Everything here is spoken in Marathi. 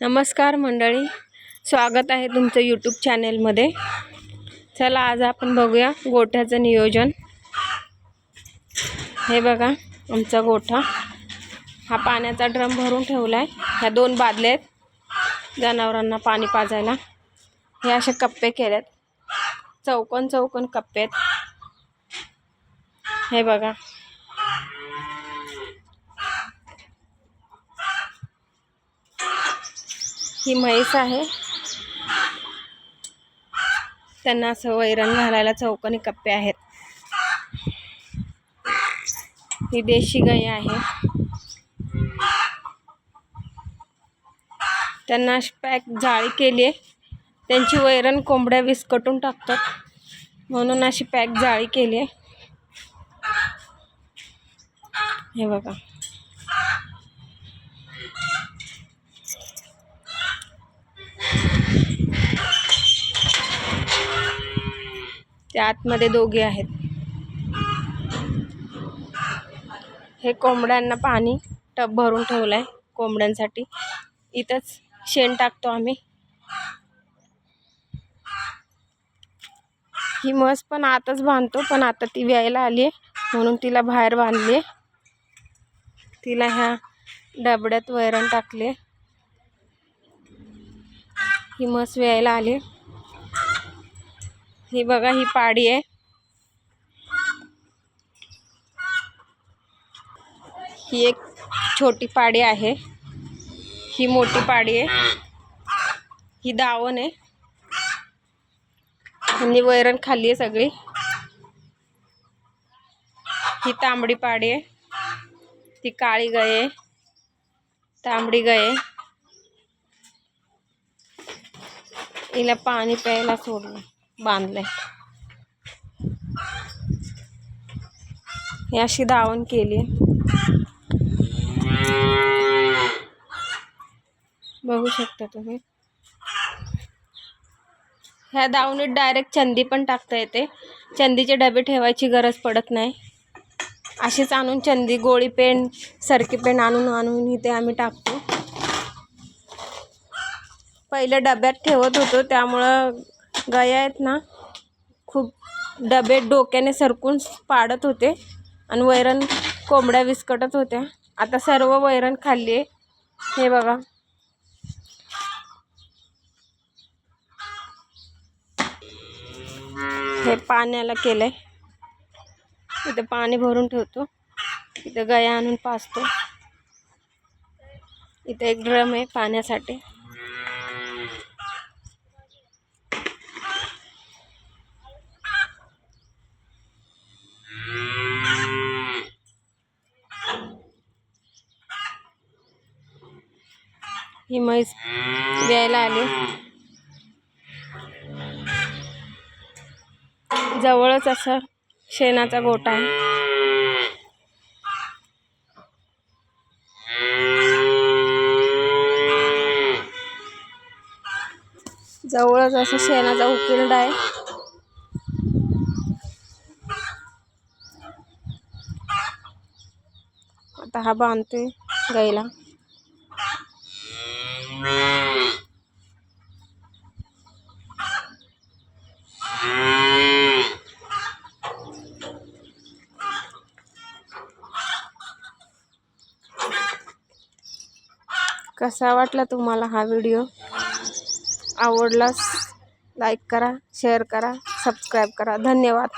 नमस्कार मंडळी स्वागत आहे तुमचं यूट्यूब चॅनेलमध्ये चला आज आपण बघूया गोठ्याचं नियोजन. हे बघा आमचा गोठा. हा पाण्याचा ड्रम भरून ठेवला आहे ह्या दोन बादल्या आहेत जनावरांना पाणी पाजायला. हे असे कप्पे केलेत. चौकोन चौकोन कप्पे आहेत. हे बघा ही म्हैस आहे. त्यांना असं वैरण घालायला चौकोनी कप्पे आहेत. ही देशी गाय आहे. त्यांना अशी पॅक जाळी केली आहे. त्यांची वैरण कोंबड्या विस्कटून टाकतात. म्हणून अशी पॅक जाळी केली आहे. हे बघा. त्या आतमध्ये दोघे आहेत. हे कोंबड्यांना पाणी टब भरून ठेवलं आहे कोंबड्यांसाठी. इथंच शेण टाकतो आम्ही. ही म्हस पण आताच बांधतो पण आता ती व्यायला आली आहे म्हणून तिला बाहेर बांधली आहे तिला ह्या डबड्यात वैरण टाकले ही म्हस व्यायला आली ही बघा ही पाडी आहे. ही एक छोटी पाडी आहे. ही मोठी पाडी आहे. ही दावण आहे. म्हणजे वैरण खाली आहे सगळी. ही तांबडी पाडी आहे. ती काळी गाय आहे. तांबडी गाय आहे. हिला पाणी प्यायला सोडलं. बांधलंय. ही अशी दावण केली. बघू शकता तुम्ही. ह्या दावणीत डायरेक्ट चंदी पण टाकता येते. चंदीचे डबे ठेवायची गरज पडत नाही. अशीच आणून चंदी गोळी पेन सरकी पेन आणून आणून इथे आम्ही टाकतो. पहिले डब्यात ठेवत होतो त्यामुळं गया आहेत ना खूप डबे डोक्याने सरकून पाडत होते आणि वैरण कोंबड्या विस्कटत होत्या. आता सर्व वैरण खाल्ली आहे. हे बघा. हे पाण्याला केलंय. इथं पाणी भरून ठेवतो. इथं गया आणून पाचतो इथं एक ड्रम आहे पाण्यासाठी. ही म्हैस द्यायला आली. जवळच असं शेणाचा गोठा आहे. जवळच असं शेणाचा उकिरडा आहे. आता हा बांधतोय गाईला कसा वाटला तुम्हाला हा व्हिडिओ आवडलास? लाईक करा शेअर करा सबस्क्राईब करा. धन्यवाद.